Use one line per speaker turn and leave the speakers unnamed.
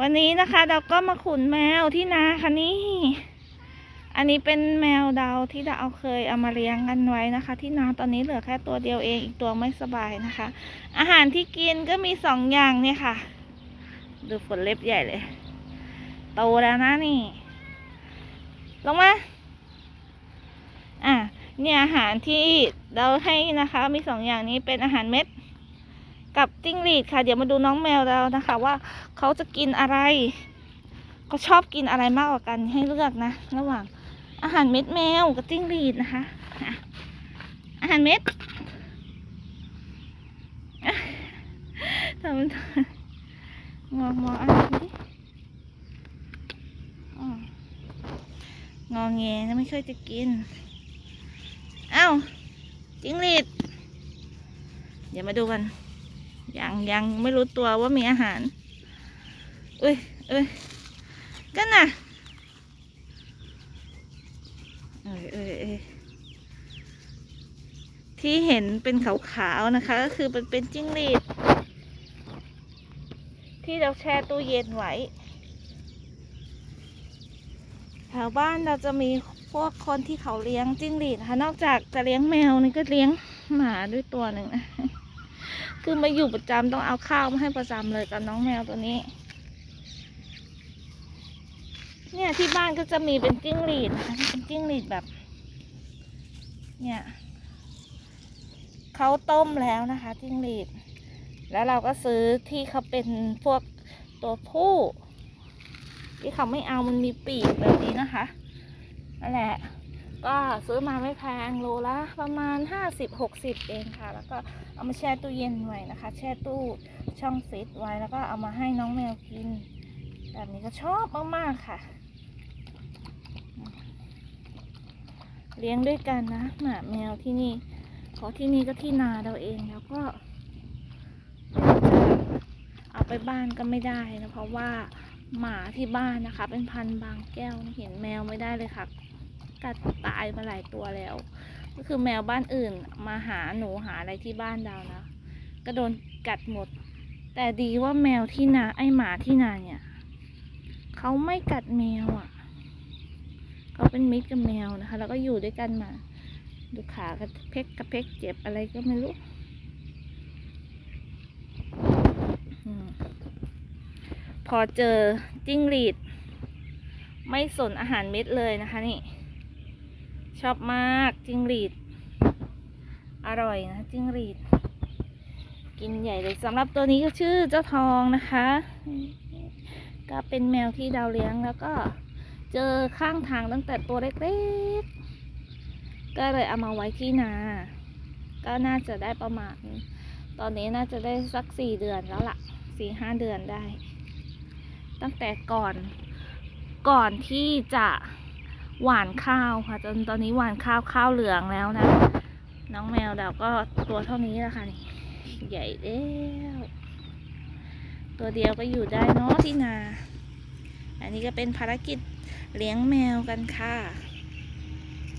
วันนี้นะคะเราก็มาขุนแมวที่นาค่ะนี่ อันนี้เป็นแมวดาวที่เราเอาเคยเอามาเลี้ยงกันไว้นะคะ ที่นาตอนนี้เหลือแค่ตัวเดียวเองอีกตัวไม่สบายนะคะ อาหารที่กินก็มีสองอย่างเนี่ยค่ะ ดูฝนเล็บใหญ่เลย โตแล้วนะนี่ ลงมา อะเนี่ยอาหารที่เราให้นะคะ มีสองอย่างนี้เป็นอาหารเม็ด กับจิ้งหรีดค่ะ เดี๋ยวมาดูน้องแมวเรานะคะ ว่าเขาจะกินอะไรเขาชอบกินอะไรมากกว่ากันให้เลือกนะ ระหว่าง อาหารเม็ดแมวกับจิ้งหรีดนะคะอาหารเม็ดทำมันงอมออาหารดิอ๋องอแงไม่ค่อยจะกิน เอ้าจิ้งหรีด เดี๋ยวมาดูกัน ยังยังไม่รู้ตัวว่ามีอาหารเอ้ยเอ้ยกันนะเอ้ยเอ้ยเอ้ยที่เห็นเป็นขาวๆนะคะ ก็คือเป็นเป็นจิ้งหรีดที่เราแช่ตู้เย็นไว้แถวบ้านเราจะมีพวกคนที่เขาเลี้ยงจิ้งหรีดนะคะนอกจากจะเลี้ยงแมวนี่ก็เลี้ยงหมาด้วยตัวหนึ่งนะ คือมาอยู่ประจำต้องเอาข้าวมาให้ประจำเลยกับน้องแมวตัวนี้ เนี่ยที่บ้านก็จะมีเป็นจิ้งหรีดนะคะเป็นจิ้งหรีดแบบ เนี่ยเขาต้มแล้วนะคะ จิ้งหรีด แล้วเราก็ซื้อที่เขาเป็นพวกตัวผู้ ที่เขาไม่เอามันมีปีกแบบนี้นะคะนั่นแหละ ก็ซื้อมาไม่แพงโลละประมาณห้าสิบหกสิบเองค่ะ แล้วก็เอามาแช่ตู้เย็นไว้นะคะ แช่ตู้ช่องฟิตไว้แล้วก็เอามาให้น้องแมวกิน แบบนี้ก็ชอบมากๆค่ะ เลี้ยงด้วยกันนะหมาแมวที่นี่เพราะที่นี่ก็ที่นาเราเองแล้วก็ เอาไปบ้านก็ไม่ได้นะเพราะว่าหมาที่บ้านนะคะ เป็นพันบางแก้วเห็นแมวไม่ได้เลยค่ะ กัดตายมาหลายตัวแล้ว ก็คือแมวบ้านอื่นมาหาหนูหาอะไรที่บ้านเรานะก็โดนกัดหมด แต่ดีว่าแมวที่นาไอหมาที่นาเนี่ยเขาไม่กัดแมวอะเขาเป็นมิตรกับแมวนะคะ แล้วก็อยู่ด้วยกันมา ดูขากระเพกกระเพกเจ็บอะไรก็ไม่รู้พอเจอจิ้งหรีด ไม่สนอาหารเม็ดเลยนะคะนี่ ชอบมากจิ้งหรีด อร่อยนะจิ้งหรีด กินใหญ่เลยสำหรับตัวนี้ก็ชื่อเจ้าทองนะคะ ก็เป็นแมวที่ดาวเลี้ยงแล้วก็เจอข้างทางตั้งแต่ตัวเล็กๆ ก็เลยเอามาไว้ที่นา ก็น่าจะได้ประมาณ ตอนนี้น่าจะได้สักสี่เดือนแล้วล่ะสี่ห้าเดือนได้ ตั้งแต่ก่อนก่อนที่จะ หวานข้าวค่ะ จนตอนนี้หวานข้าวข้าวเหลืองแล้วนะ น้องแมวเราก็ตัวเท่านี้แล้วค่ะนี่ใหญ่แล้วตัวเดียวก็อยู่ได้เนาะที่นา อันนี้ก็เป็นภารกิจเลี้ยงแมวกันค่ะ